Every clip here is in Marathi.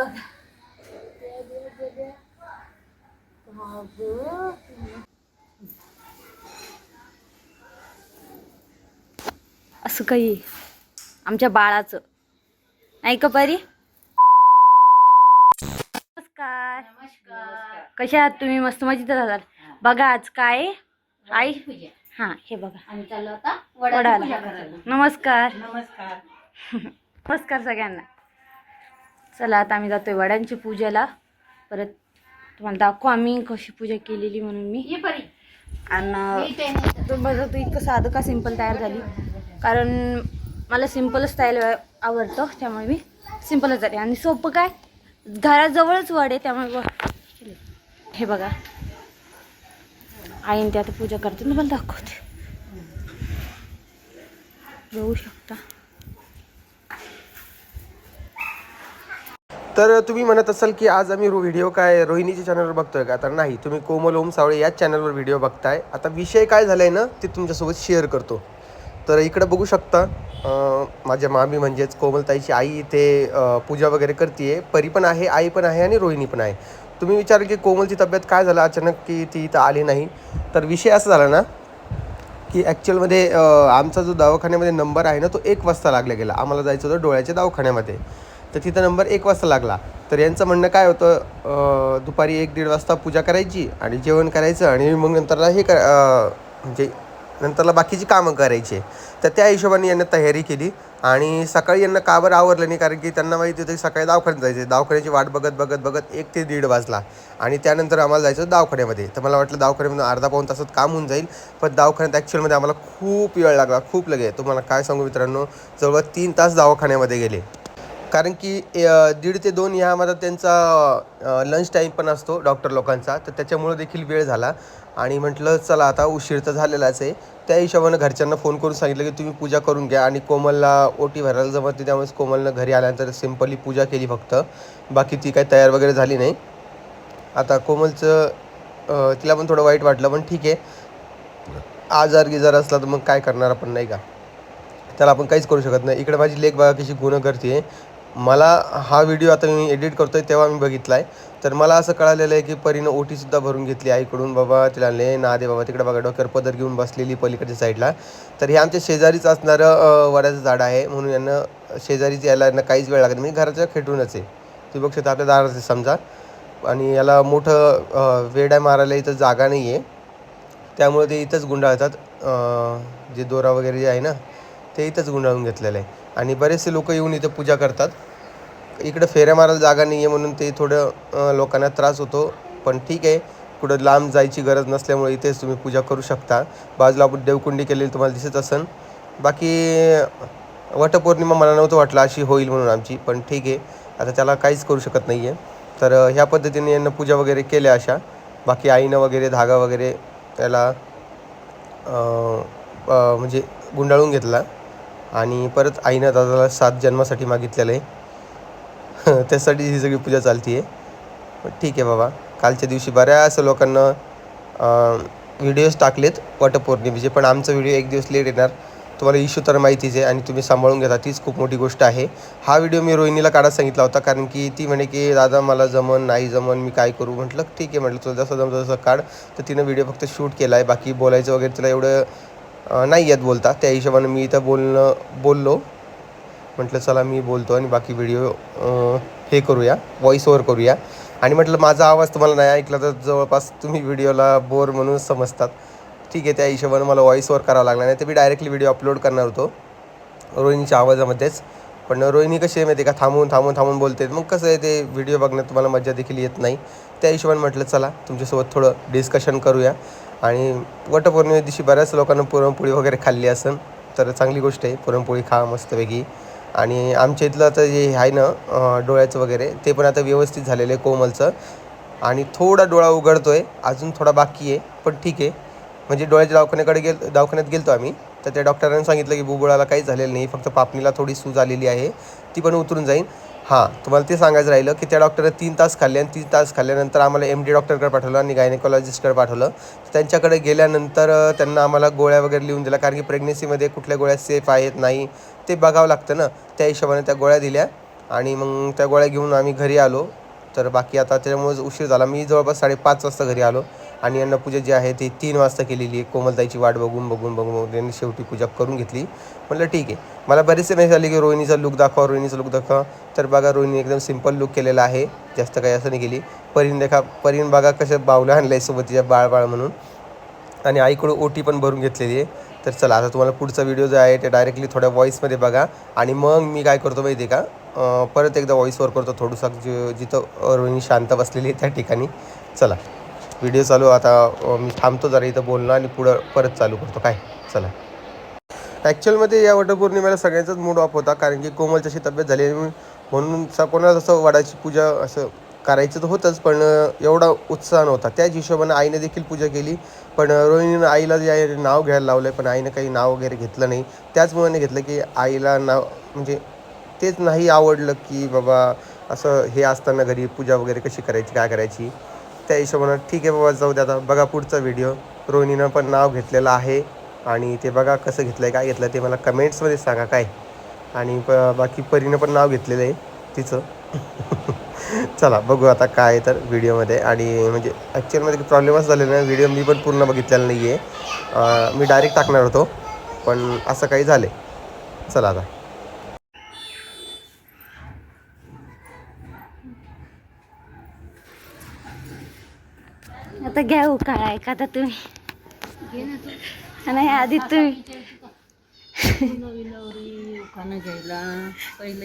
बघा. असं काही आमच्या बाळाचं. नाही का परी? नमस्कार. नमस्कार. कशा आहात तुम्ही? मस्त मजेत राहाल बघा आज काय? आई? हा हे बघा. आम्ही चाललो आता वडाला. नमस्कार. नमस्कार. नमस्कार सगळ्यांना. चला आता आम्ही जातोय वड्यांच्या पूजेला. परत तुम्हाला दाखवू आम्ही कशी पूजा केलेली म्हणून मी. आणि बघा तू इतकं साधं का सिंपल तयार झाली? कारण मला सिंपलच स्टाईल आवडतं त्यामुळे मी सिंपलच झाली. आणि सोपं काय? घराजवळच वड आहे त्यामुळे हे बघा. आईन ते आता पूजा करते ना मला दाखवते. बघू शकता. तर तुम्ही म्हणत असाल की आज आम्ही व्हिडिओ काय रोहिणीच्या चॅनलवर बघतोय का? तर नाही तुम्ही कोमल ओम सावळे याच चॅनलवर व्हिडिओ बघताय. आता विषय काय झालाय ना ते तुमच्यासोबत शेअर करतो. तर इकडं बघू शकता माझ्या मामी म्हणजेच कोमलताईची आई इथे पूजा वगैरे करते परी पण आहे आई पण आहे आणि रोहिणी पण आहे. तुम्ही विचार की कोमलची तब्येत काय झालं अचानक की ती इथं आली नाही? तर विषय असा झाला ना की ॲक्च्युअलमध्ये आमचा जो दवाखान्यामध्ये नंबर आहे ना तो एक वाजता लागला गेला. आम्हाला जायचं होतं डोळ्याच्या दवाखान्यामध्ये. तर तिथं नंबर एक वाजता लागला. तर यांचं म्हणणं काय होतं दुपारी एक दीड वाजता पूजा करायची आणि जेवण करायचं आणि मग नंतरला हे कर म्हणजे नंतरला बाकीची कामं करायची. तर त्या हिशोबाने यांना तयारी केली आणि सकाळी यांना का बरं आवरलं नाही? कारण की त्यांना माहिती होतं की सकाळी दवाखान्यात जायचं दवाखान्याची वाट बघत बघत बघत एक ते दीड वाजला आणि त्यानंतर आम्हाला जायचं दावखान्यामध्ये दवाखान्यामध्ये. तर मला वाटलं दवाखान्यामध्ये अर्धा पाऊन तासात काम होऊन जाईल. पण दवाखान्यात ॲक्च्युअलमध्ये आम्हाला खूप वेळ लागला खूप लगे तुम्हाला काय सांगू मित्रांनो? जवळ तीन तास दवाखान्यामध्ये गेले. कारण की दीड ते दोन ह्यामध्ये त्यांचा लंच टाईम पण असतो डॉक्टर लोकांचा. तर त्याच्यामुळं देखील वेळ झाला. आणि म्हटलं चला आता उशीर तर झालेलाच आहे. त्या हिशोबानं घरच्यांना फोन करून सांगितलं की तुम्ही पूजा करून घ्या. आणि कोमलला ओटी भरायला जमत नाही त्यामुळेच कोमलनं घरी आल्यानंतर सिम्पली पूजा केली फक्त. बाकी ती काही तयार वगैरे झाली नाही. आता कोमलचं तिला पण थोडं वाईट वाटलं पण ठीक आहे. आजार गिजार असला तर मग काय करणार आपण नाही का? त्याला आपण काहीच करू शकत नाही. इकडे माझी लेख बघा कशी गुन्हा करते मला हा व्हिडिओ आता मी एडिट करतो आहे तेव्हा मी बघितला आहे तर मला असं कळालेलं आहे की परीनं ओटीसुद्धा भरून घेतली आईकडून बाबा तिला ले ना दे बाबा तिकडे बघा डोक्यावर पदर घेऊन बसलेली पलीकडच्या साईडला तर हे आमच्या शेजारीच असणारं वड्याचं झाड आहे म्हणून यांना शेजारीच यायला यांना काहीच वेळ लागत म्हणजे घराच्या खेटूनच आहे. तुम्ही बघ शकता आपल्या दारात आहे समजा. आणि याला मोठं वेड आहे मारायला इथं जागा नाही आहे त्यामुळे ते इथंच गुंडाळतात. जे दोरा वगैरे जे आहे ना ते इथंच गुंडाळून घेतलेलं आहे. आणि बरेचसे लोक येऊन इथं पूजा करतात. इकडं फेऱ्या मारायला जागा नाही आहे म्हणून ते थोडं लोकांना त्रास होतो. पण ठीक आहे कुठं लांब जायची गरज नसल्यामुळे इथेच तुम्ही पूजा करू शकता. बाजूला आपण देवकुंडी केलेली तुम्हाला दिसत असेल बाकी वटपौर्णिमा मला नव्हतं वाटलं अशी होईल म्हणून आमची पण ठीक आहे. आता त्याला काहीच करू शकत नाही आहे तर ह्या पद्धतीने यांना पूजा वगैरे केल्या अशा. बाकी आईनं वगैरे धागा वगैरे त्याला म्हणजे गुंडाळून घेतला. आणि परत आईनं दादाला सात जन्मासाठी मागितलेलं आहे. त्यासाठी ही सगळी पूजा चालती आहे ठीक आहे बाबा. कालच्या दिवशी बऱ्याच लोकांना व्हिडिओज टाकलेत वटपौर्णिमेचे पण आमचा व्हिडिओ एक दिवस लेट येणार. तुम्हाला इश्यू तर माहितीच आहे आणि तुम्ही सांभाळून घेता तीच खूप मोठी गोष्ट आहे. हा व्हिडिओ मी रोहिणीला काढायला सांगितला होता कारण की ती म्हणे की दादा मला जमन नाही जमन मी काय करू? म्हटलं ठीक आहे म्हटलं तुला जसं जमतं तसं काढ. तर तिनं व्हिडिओ फक्त शूट केला आहे बाकी बोलायचं वगैरे तिला एवढं नाही येत बोलता. त्या हिशोबाने मी इथं बोलणं बोललो. म्हटलं चला मी बोलतो आणि बाकी व्हिडिओ हे करूया. व्हॉईस ओव्हर करूया. आणि म्हटलं माझा आवाज तुम्हाला नाही ऐकला तर जवळपास तुम्ही व्हिडिओला बोर म्हणून समजतात. ठीक आहे त्या हिशोबानं मला व्हॉईस ओव्हर करावा लागला. नाही तर मी डायरेक्टली व्हिडिओ अपलोड करणार होतो. रोहिणीच्या आवाजामध्येच. पण रोहिणी कशी आहे माहिती आहे का? थांबून थांबून थांबून बोलते. मग कसं आहे ते व्हिडिओ बघण्यात तुम्हाला मजा देखील येत नाही. त्या हिशोबाने म्हटलं चला तुमच्यासोबत थोडं डिस्कशन करूया. आणि वटपौर्णिमे दिवशी बऱ्याच लोकांना पुरणपोळी वगैरे खाल्ली असेल तर चांगली गोष्ट आहे. पुरणपोळी खा मस्तपैकी. आणि आमच्या इथलं आता जे आहे ना डोळ्याचं वगैरे ते पण आता व्यवस्थित झालेलं आहे कोमलचं. आणि थोडा डोळा उघडतो आहे अजून थोडा बाकी आहे पण ठीक आहे. म्हणजे डोळ्याच्या दवाखान्याकडे गेल दवाखान्यात गेलतो आम्ही. तर त्या डॉक्टरांनी सांगितलं की बुबुळाला काही झालेलं नाही फक्त पापणीला थोडी सूज आलेली आहे. ती पण उतरून जाईल हां तुम्हाला ते सांगायचं राहिलं की त्या डॉक्टरने तीन तास खाल्ले आणि तीन तास खाल्ल्यानंतर आम्हाला एम डी डॉक्टरकडे पाठवलं आणि गायनेकॉलॉजिस्टकडे पाठवलं. त्यांच्याकडे गेल्यानंतर त्यांना आम्हाला गोळ्या वगैरे लिहून दिल्या. कारण की प्रेग्नेसीमध्ये कुठल्या गोळ्या सेफ आहेत नाही ते बघावं लागतं ना. त्या हिशोबाने त्या गोळ्या दिल्या आणि मग त्या गोळ्या घेऊन आम्ही घरी आलो. तर बाकी आता त्याच्यामुळेच उशीर झाला. मी जवळपास साडेपाच वाजता घरी आलो. आणि अन्नपूजा जी आहे ती तीन वाजता केलेली आहे. कोमलताईची वाट बघून बघून बघून बघून त्यांनी शेवटी पूजा करून घेतली. म्हटलं ठीक आहे. मला बरेचसे नाही आले की रोहिणीचा लुक दाखवा रोहिणीचा लुक दाखवा. तर बघा रोहिणी एकदम सिंपल लुक केलेला आहे. जास्त काही असं नाही केली. परीन देखा परीन बघा कसं बावलं आणलं आहे सोबत तिच्या बाळ बाळ म्हणून. आणि आईकडून ओटी पण भरून घेतलेली आहे. तर चला आता तुम्हाला पुढचा व्हिडिओ जो आहे ते डायरेक्टली थोड्या व्हॉईसमध्ये बघा. आणि मग मी काय करतो माहिती आहे का? परत एकदा व्हॉईसवर करतो थोडंसं जिथं रोहिणी शांत बसलेली आहे त्या ठिकाणी. चला. व्हिडिओ चालू आता मी थांबतो जरा इथं बोलणं आणि पुढं परत चालू करतो. काय? चला. ॲक्च्युअलमध्ये या वटपौर्णिमेला सगळ्यांचाच मूड ऑफ होता कारण की कोमलची अशी तब्येत झाली आणि म्हणून स कोणाला असं वडाची पूजा असं करायचं तर होतंच पण एवढा उत्साह नव्हता. त्याच हिशोबानं आईने देखील पूजा केली. पण रोहिणीनं आईला जे नाव घ्यायला लावलं आहे पण आईनं काही नाव वगैरे घेतलं नाही. त्याचमुळे घेतलं की आईला नाव म्हणजे तेच नाही आवडलं की बाबा असं हे असताना घरी पूजा वगैरे कशी करायची काय करायची? त्या हिशोबानं ठीक आहे बाबा जाऊ द्या आता. बघा पुढचा व्हिडिओ रोहिणीनं पण नाव घेतलेलं आहे. आणि ते बघा कसं घेतलं आहे काय घेतलं ते मला कमेंट्समध्ये सांगा काय. आणि प बाकी परीनं पण नाव घेतलेलं आहे तिचं. चला बघू आता काय आहे तर व्हिडिओमध्ये आणि म्हणजे ॲक्च्युअलमध्ये प्रॉब्लेमच झालेला नाही. व्हिडिओ मी पण पूर्ण बघितलेला नाही आहे मी डायरेक्ट टाकणार होतो. पण असं काही झालं चला आता. आता घ्या उकाळ काय ऐका आता तुम्ही. नाही आधी तुम्ही.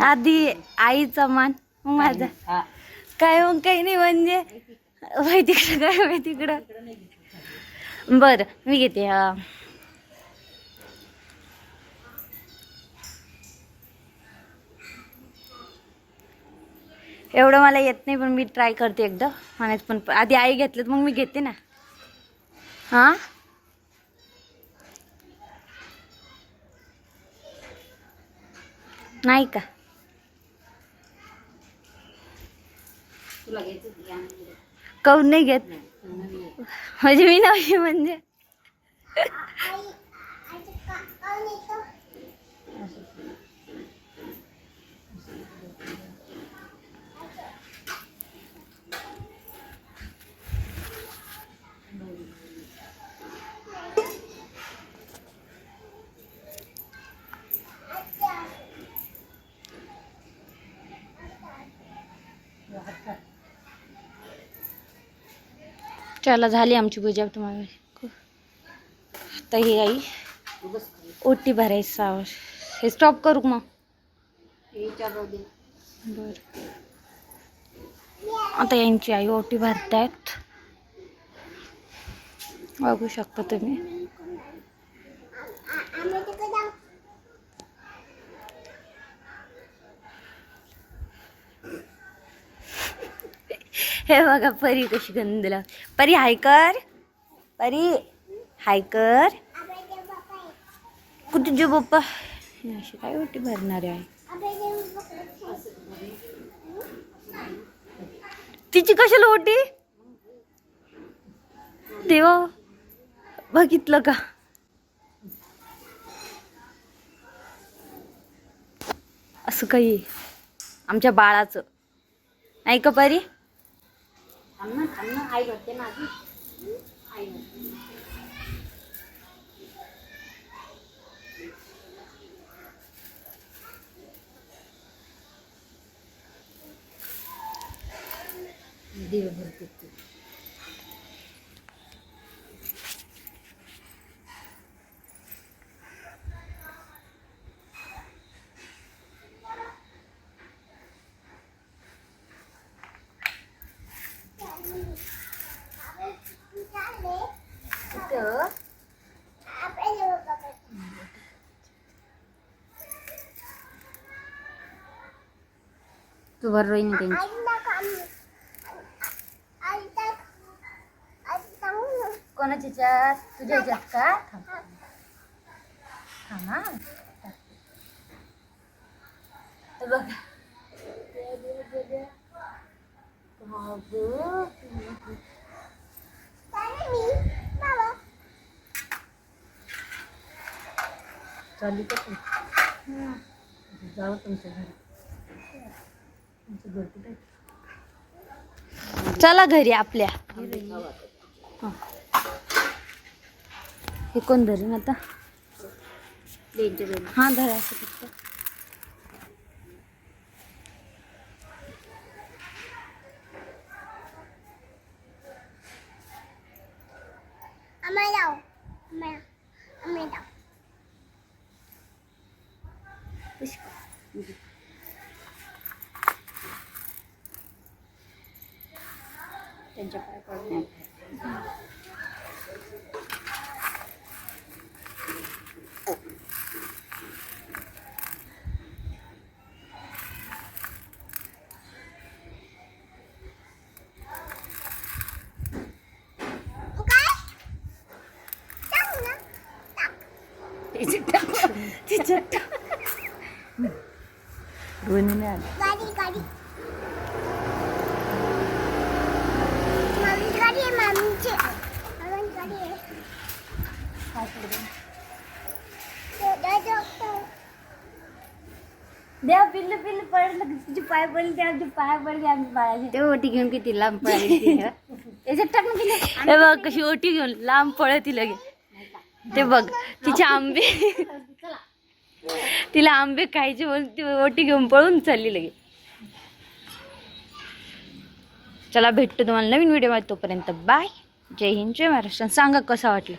आधी आईचा मान मग माझा. काय मग काही नाही म्हणजे. वय तिकडं काय वय तिकडं. बरं मी घेते हा. एवढं मला येत नाही पण मी ट्राय करते एकदा. म्हणायचं पण आधी आई घेतलं तर मग मी घेते ना. हां? नाही का? काऊन नाही घेत? म्हणजे मी नव्हती म्हणजे. चला झाली आमची पूजा तुम्हाला. आता ही आई ओटी भरायची सावर हे स्टॉप करू मग? बर. आता यांची आई ओटी भरतायत. बघू शकता तुम्ही. हे बघा परी कशी गंधला परी हाय कर. परी हाय कर. कुठे जो बाप्पा ही अशी काय ओटी भरणारे आहे? तिची कशाला ओटी देवा बघितलं का? असं काही आमच्या बाळाचं. नाही का परी? थांब ना थांब ना आई भरते ना आधी आई भरते देव भरते ते. तू भर रोहिणी त्यांची कोणाच्या ह्याच्यात तुझ्या ह्याच्यात का थांब हा. हे बघ चालू का तू जाऊ तुमच्या घरी चला घरी आपल्या. हे कोण धरीन आता? त्यांचे हा धरा 벤져갈 거예요. 뒤집다. 뒤집다 루니는 가리 가리. गाडी आहे. मम्मीची मम्मी गाडी आहे देव पिल्लू पिल्लू पडलं की तुझे पाय पडले ते आमचे पाय पडले आमच्या बाळाचे. ते ओटी घेऊन किती लांब पळाली याच्यात टाकून गेले हे बघ कशी ओटी घेऊन लांब पळती लगे ते बघ तिचे आंबे. तिला आंबे खायचे म्हणून ती ओटी घेऊन पळून चालली लगे चला भेटतो तुम्हाला नवीन व्हिडिओमध्ये. तोपर्यंत बाय जय हिंद जय महाराष्ट्र. सांगा कसा वाटलं?